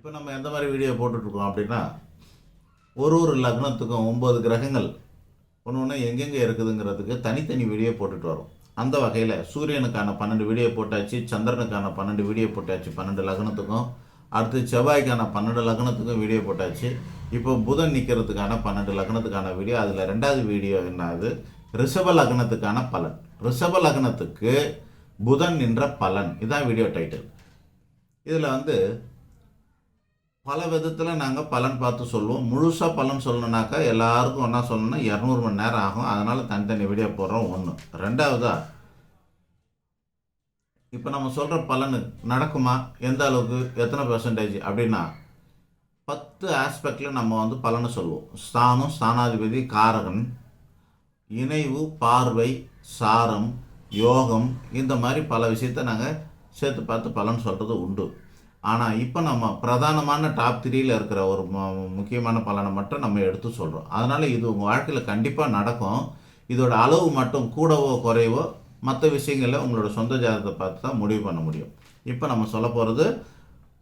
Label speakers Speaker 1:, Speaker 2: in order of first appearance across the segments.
Speaker 1: இப்போ நம்ம எந்த மாதிரி வீடியோ போட்டுட்ருக்கோம் அப்படின்னா ஒரு ஒரு லக்னத்துக்கும் ஒம்பது கிரகங்கள் ஒன்று ஒன்று எங்கெங்கே இருக்குதுங்கிறதுக்கு தனித்தனி வீடியோ போட்டுட்டு வரோம். அந்த வகையில் சூரியனுக்கான பன்னெண்டு வீடியோ போட்டாச்சு சந்திரனுக்கான பன்னெண்டு வீடியோ போட்டாச்சு பன்னெண்டு லக்னத்துக்கும். அடுத்து செவ்வாய்க்கான பன்னெண்டு லக்னத்துக்கும் வீடியோ போட்டாச்சு. இப்போ புதன் நிற்கிறதுக்கான பன்னெண்டு லக்னத்துக்கான வீடியோ அதில் ரெண்டாவது வீடியோ என்னது ரிஷப லக்னத்துக்கான பலன். ரிஷப லக்னத்துக்கு புதன் நின்ற பலன். இதுதான் வீடியோ டைட்டில் இதில் வந்து பல விதத்தில் நாங்கள் பலன் பார்த்து சொல்லுவோம். முழுசாக பலன் சொல்லணுன்னாக்கா எல்லாருக்கும் ஒன்றா சொல்லணும்னா இரநூறு மணி நேரம் ஆகும். அதனால் தனித்தனி வீடியோ போடுறோம் ஒன்று ரெண்டாவதா இப்போ நம்ம சொல்கிற பலன் நடக்குமா? எந்த அளவுக்கு? எத்தனை பெர்சன்டேஜ் அப்படின்னா பத்து ஆஸ்பெக்டில் நம்ம வந்து பலனை சொல்லுவோம். ஸ்தானம் ஸ்தானாதிபதி காரகன் இணைவு பார்வை சாரம் யோகம் இந்த மாதிரி பல விஷயத்தை நாங்கள் சேர்த்து பார்த்து பலன் சொல்கிறது உண்டு. ஆனால் இப்போ நம்ம பிரதானமான டாப் த்ரீயில் இருக்கிற ஒரு முக்கியமான பலனை மட்டும் நம்ம எடுத்து சொல்கிறோம் அதனால் இது உங்கள் வாழ்க்கையில் கண்டிப்பாக நடக்கும். இதோட அளவு மட்டும் கூடவோ குறைவோ மற்ற விஷயங்களில் உங்களோட சொந்த ஜாதகத்தை பார்த்து தான் முடிவு பண்ண முடியும். இப்போ நம்ம சொல்ல போகிறது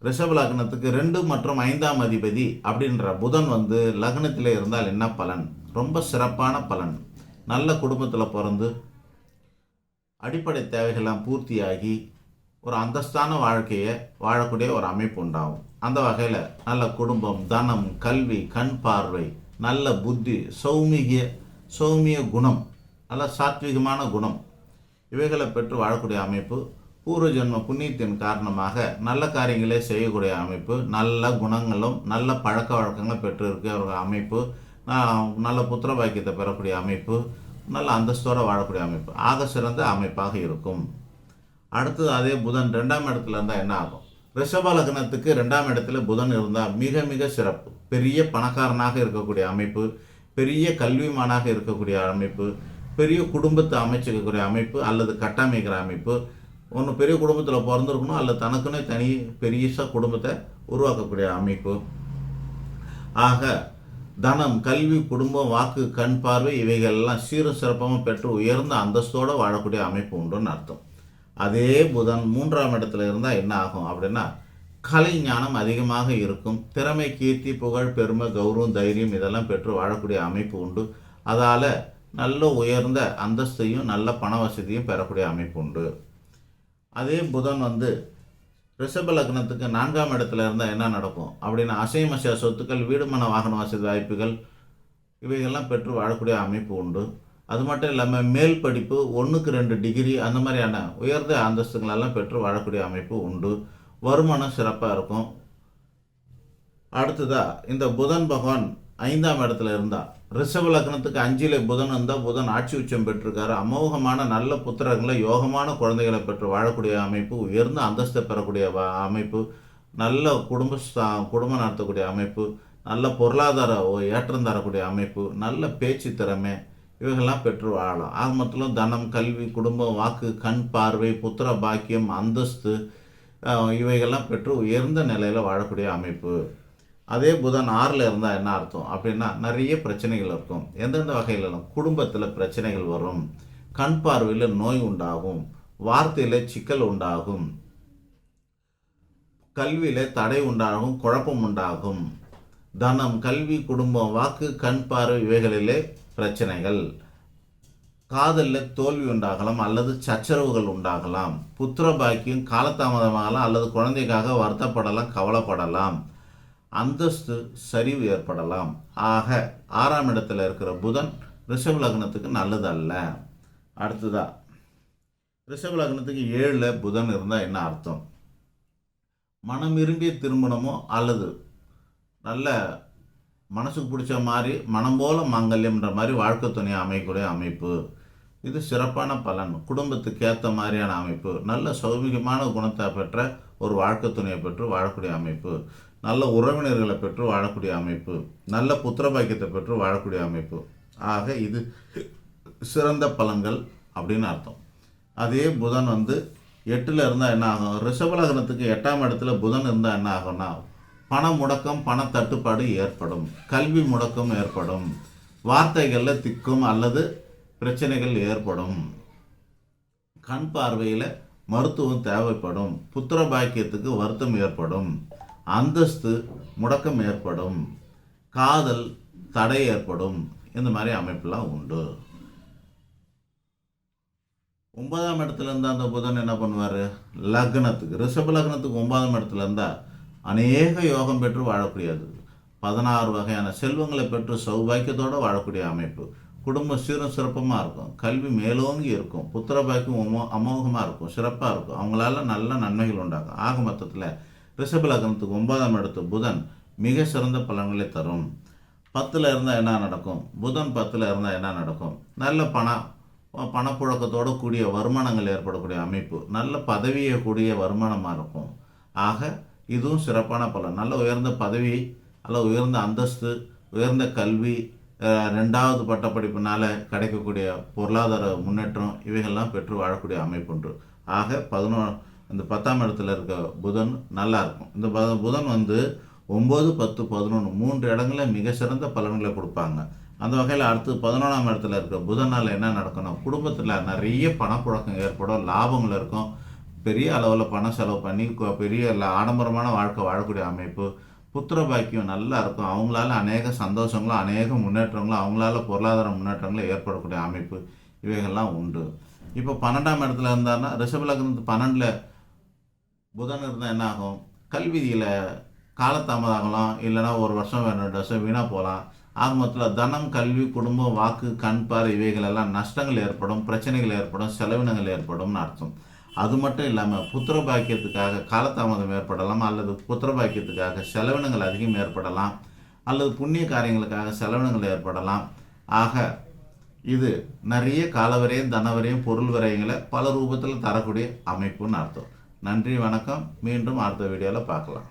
Speaker 1: ரிஷப லக்னத்துக்கு ரெண்டு மற்றும் ஐந்தாம் அதிபதி அப்படின்ற புதன் வந்து லக்னத்தில் இருந்தால் என்ன பலன்? ரொம்ப சிறப்பான பலன். நல்ல குடும்பத்தில் பிறந்து அடிப்படை தேவைகள்லாம் பூர்த்தியாகி ஒரு அந்தஸ்தான வாழ்க்கையை வாழக்கூடிய ஒரு அமைப்பு உண்டாகும். அந்த வகையில் நல்ல குடும்பம் தனம் கல்வி கண் பார்வை நல்ல புத்தி சௌமிகிய சௌமிய குணம் நல்ல சாத்விகமான குணம். இவைகளை பெற்று வாழக்கூடிய அமைப்பு பூர்வ ஜென்ம புண்ணியத்தின் காரணமாக நல்ல காரியங்களே செய்யக்கூடிய அமைப்பு நல்ல குணங்களும் நல்ல பழக்க வழக்கங்களும் பெற்று இருக்கிற ஒரு அமைப்பு நல்ல புத்திர பாக்கியத்தை பெறக்கூடிய அமைப்பு நல்ல அந்தஸ்தோடு வாழக்கூடிய அமைப்பு. ஆக சிறந்த அமைப்பாக இருக்கும். அடுத்தது அதே புதன் ரெண்டாம் இடத்துல இருந்தால் என்ன ஆகும்? ரிஷப லக்னத்துக்கு ரெண்டாம் இடத்துல புதன் இருந்தால் மிக மிக சிறப்பு. பெரிய பணக்காரனாக இருக்கக்கூடிய அமைப்பு பெரிய கல்விமானாக இருக்கக்கூடிய அமைப்பு பெரிய குடும்பத்தை அமைச்சிக்கக்கூடிய அமைப்பு அல்லது கட்டமைக்கிற அமைப்பு. ஒன்று பெரிய குடும்பத்தில் பிறந்திருக்கணும் அல்லது தனக்குன்னே தனி பெரியசாக குடும்பத்தை உருவாக்கக்கூடிய அமைப்பு. ஆக தனம் கல்வி குடும்பம் வாக்கு கண் பார்வை இவைகள் எல்லாம் சீரும் சிறப்பாகவும் பெற்று உயர்ந்த அந்தஸ்தோடு வாழக்கூடிய அமைப்பு உண்டுன்னு அர்த்தம். அதே புதன் மூன்றாம் இடத்துல இருந்தால் என்ன ஆகும் அப்படின்னா கலை ஞானம் அதிகமாக இருக்கும் திறமை கீர்த்தி புகழ் பெருமை கௌரவம் தைரியம் இதெல்லாம் பெற்று வாழக்கூடிய அமைப்பு உண்டு. அதால் நல்ல உயர்ந்த அந்தஸ்தையும் நல்ல பண வசதியும் பெறக்கூடிய அமைப்பு உண்டு. அதே புதன் வந்து ரிஷப லக்னத்துக்கு நான்காம் இடத்துல இருந்தால் என்ன நடக்கும் அப்படின்னா அசைமசைய சொத்துக்கள் வீடு மன வாகன வசதி வாய்ப்புகள் இவைகள்லாம் பெற்று வாழக்கூடிய அமைப்பு உண்டு. அது மட்டும் இல்லாமல் மேல் படிப்பு ஒன்றுக்கு ரெண்டு டிகிரி அந்த மாதிரியான உயர்ந்த அந்தஸ்துங்களெல்லாம் பெற்று வாழக்கூடிய அமைப்பு உண்டு. வருமானம் சிறப்பாக இருக்கும். அடுத்ததாக இந்த புதன் பகவான் ஐந்தாம் இடத்துல இருந்தால் ரிஷப லக்னத்துக்கு அஞ்சில் புதன் இருந்தால் புதன் ஆட்சி உச்சம் பெற்றிருக்காரு. அமோகமான நல்ல புத்திரங்களை யோகமான குழந்தைகளை பெற்று வாழக்கூடிய அமைப்பு உயர்ந்த அந்தஸ்தை பெறக்கூடிய அமைப்பு நல்ல குடும்ப குடும்பம் நடத்தக்கூடிய அமைப்பு நல்ல பொருளாதார ஏற்றம் தரக்கூடிய அமைப்பு நல்ல பேச்சு திறமை இவைகள்லாம் பெற்று வாழலாம். ஆக மொத்தம் தனம் கல்வி குடும்பம் வாக்கு கண் பார்வை புத்திர பாக்கியம் அந்தஸ்து இவைகள்லாம் பெற்று உயர்ந்த நிலையில் வாழக்கூடிய அமைப்பு. அதே புதன் ஆறில் இருந்தால் என்ன அர்த்தம்? அப்படின்னா நிறைய பிரச்சனைகள் இருக்கும். எந்தெந்த வகையிலும் குடும்பத்தில் பிரச்சனைகள் வரும். கண் பார்வையில் நோய் உண்டாகும். வார்த்தையில் சிக்கல் உண்டாகும். கல்வியில் தடை உண்டாகும் குழப்பம் உண்டாகும். தனம் கல்வி குடும்பம் வாக்கு கண் பார்வை இவைகளிலே பிரச்சனைகள். காதலில் தோல்வி உண்டாகலாம் அல்லது சச்சரவுகள் உண்டாகலாம். புத்திர பாக்கியம் காலதாமதமாகலாம் அல்லது குழந்தைக்காக வருத்தப்படலாம் கவலைப்படலாம். அந்தஸ்து சரிவு ஏற்படலாம். ஆக ஆறாம் இடத்துல இருக்கிற புதன் ரிஷப லக்னத்துக்கு நல்லதல்ல. அடுத்ததா ரிஷப லக்னத்துக்கு ஏழில் புதன் இருந்தால் என்ன அர்த்தம்? மனம் விரும்பிய திருமணமோ அல்லது நல்ல மனசுக்கு பிடிச்ச மாதிரி மனம் போல மாங்கல்யம்ன்ற மாதிரி வாழ்க்கை துணையை அமைக்கக்கூடிய அமைப்பு. இது சிறப்பான பலன். குடும்பத்துக்கு ஏற்ற மாதிரியான அமைப்பு. நல்ல சௌமிகமான குணத்தை பெற்ற ஒரு வாழ்க்கை துணையை பெற்று வாழக்கூடிய அமைப்பு. நல்ல உறவினர்களை பெற்று வாழக்கூடிய அமைப்பு. நல்ல புத்திர பாக்கியத்தை பெற்று வாழக்கூடிய அமைப்பு. ஆக இது சிறந்த பலன்கள் அப்படின்னு அர்த்தம். அதே புதன் வந்து எட்டில் இருந்தால் என்ன ஆகும்? ரிஷபலகனத்துக்கு எட்டாம் இடத்துல புதன் இருந்தால் என்ன ஆகும்னா பண முடக்கம் பண தட்டுப்பாடு ஏற்படும். கல்வி முடக்கம் ஏற்படும். வார்த்தைகளில் திக்கும் அல்லது பிரச்சனைகள் ஏற்படும். கண் பார்வையில் மருத்துவம் தேவைப்படும். புத்திர பாக்கியத்துக்கு வருத்தம் ஏற்படும். அந்தஸ்து முடக்கம் ஏற்படும். காதல் தடை ஏற்படும். இந்த மாதிரி அமைப்பெல்லாம் உண்டு. ஒன்பதாம் இடத்துல இருந்தால் அந்த புதன் என்ன பண்ணுவார்? லக்னத்துக்கு. ரிஷப லக்னத்துக்கு ஒன்பதாம் இடத்துல இருந்தால் அநேக யோகம் பெற்று வாழக்கூடியது. பதினாறு வகையான செல்வங்களை பெற்று சௌபாக்கியத்தோடு வாழக்கூடிய அமைப்பு. குடும்பம் சீரும் சிறப்பமாக இருக்கும். கல்வி மேலோங்கி இருக்கும். புத்திர பாக்கியம் அமோ அமோகமாக இருக்கும். சிறப்பாக இருக்கும். அவங்களால நல்ல நன்மைகள் உண்டாகும். ஆக மொத்தத்தில் ரிஷப லக்னத்துக்கு ஒன்பதாம் இடத்து புதன் மிக சிறந்த பலன்களை தரும். பத்தில் இருந்தால் என்ன நடக்கும்? புதன் பத்தில் இருந்தால் என்ன நடக்கும்? நல்ல பணம் பணப்புழக்கத்தோடு கூடிய வருமானங்கள் ஏற்படக்கூடிய அமைப்பு. நல்ல பதவியை கூடிய வருமானமாக இருக்கும். ஆக இதுவும் சிறப்பான பலன். நல்ல உயர்ந்த பதவி நல்ல உயர்ந்த அந்தஸ்து உயர்ந்த கல்வி ரெண்டாவது பட்டப்படிப்புனால கிடைக்கக்கூடிய பொருளாதார முன்னேற்றம் இவைகள்லாம் பெற்று வாழக்கூடிய அமைப்பு உண்டு ஆக பதினோ இந்த பத்தாம் இடத்துல இருக்க புதன் நல்லா இருக்கும். இந்த ப- புதன் வந்து ஒம்பது பத்து பதினொன்று மூன்று இடங்களில் மிக சிறந்த பலன்களை கொடுப்பாங்க. அந்த வகையில் அடுத்து பதினொன்றாம் இடத்துல இருக்க புதனால் என்ன நடக்கணும்? குடும்பத்தில் நிறைய பணப்புழக்கம் ஏற்படும் லாபங்கள் இருக்கும். பெரிய அளவில் பணம் செலவு பண்ணி பெரிய ஆடம்பரமான வாழ்க்கை வாழக்கூடிய அமைப்பு புத்திர பாக்கியம் நல்லா இருக்கும். அவங்களால அநேக சந்தோஷங்களும் அநேக முன்னேற்றங்களும் அவங்களால பொருளாதார முன்னேற்றங்களும் ஏற்படக்கூடிய அமைப்பு இவைகள்லாம் உண்டு. இப்போ பன்னெண்டாம் இடத்துல இருந்தாருன்னா ரிஷபலக்னத்து பன்னெண்டில் புதன் இருந்தால் என்ன ஆகும்? கல்வியில் காலத்தாமதாகலாம் இல்லைன்னா ஒரு வருஷம் ரெண்டு வருஷம் வீணாக போகலாம். ஆக மொத்தத்தில் தனம் கல்வி குடும்பம் வாக்கு கண் பார் இவைகள் எல்லாம் நஷ்டங்கள் ஏற்படும் பிரச்சனைகள் ஏற்படும் செலவினங்கள் ஏற்படும்னு அர்த்தம். அது மட்டும் இல்லாமல் புத்திர பாக்கியத்துக்காக காலதாமதம் ஏற்படலாம் அல்லது புத்திர பாக்கியத்துக்காக செலவினங்கள் அதிகம் ஏற்படலாம் அல்லது புண்ணிய காரியங்களுக்காக செலவினங்கள் ஏற்படலாம். ஆக இது நிறைய காலவரையும் தனவரையும் பொருள் வரையங்களை பல ரூபத்தில் தரக்கூடிய அமைப்புன்னு அர்த்தம். நன்றி வணக்கம். மீண்டும் அடுத்த வீடியோவில் பார்க்கலாம்.